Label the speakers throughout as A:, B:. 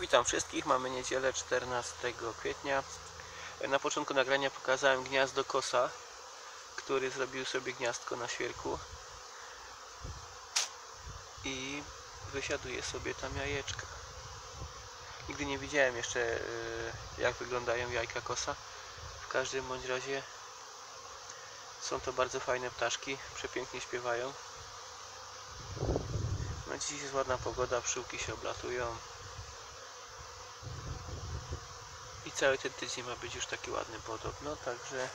A: Witam wszystkich, mamy niedzielę 14 kwietnia. Na początku nagrania pokazałem gniazdo kosa, który zrobił sobie gniazdko na świerku i wysiaduje sobie tam jajeczka. Nigdy nie widziałem jeszcze y, jak wyglądają jajka kosa. W każdym bądź razie są to bardzo fajne ptaszki, przepięknie śpiewają. No dziś jest ładna pogoda, pszczółki się oblatują. I cały ten tydzień ma być już taki ładny podobno, także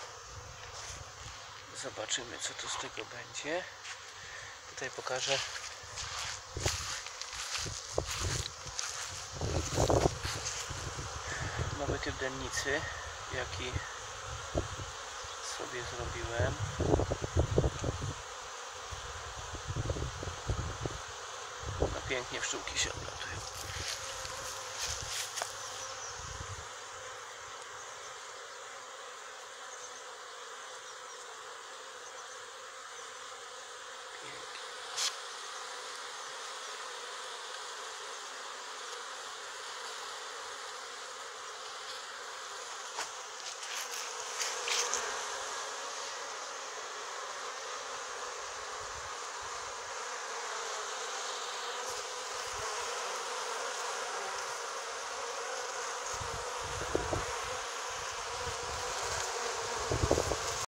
A: zobaczymy co tu z tego będzie. Tutaj pokażę nowy typ dennicy, jaki sobie zrobiłem. No pięknie się oblatują.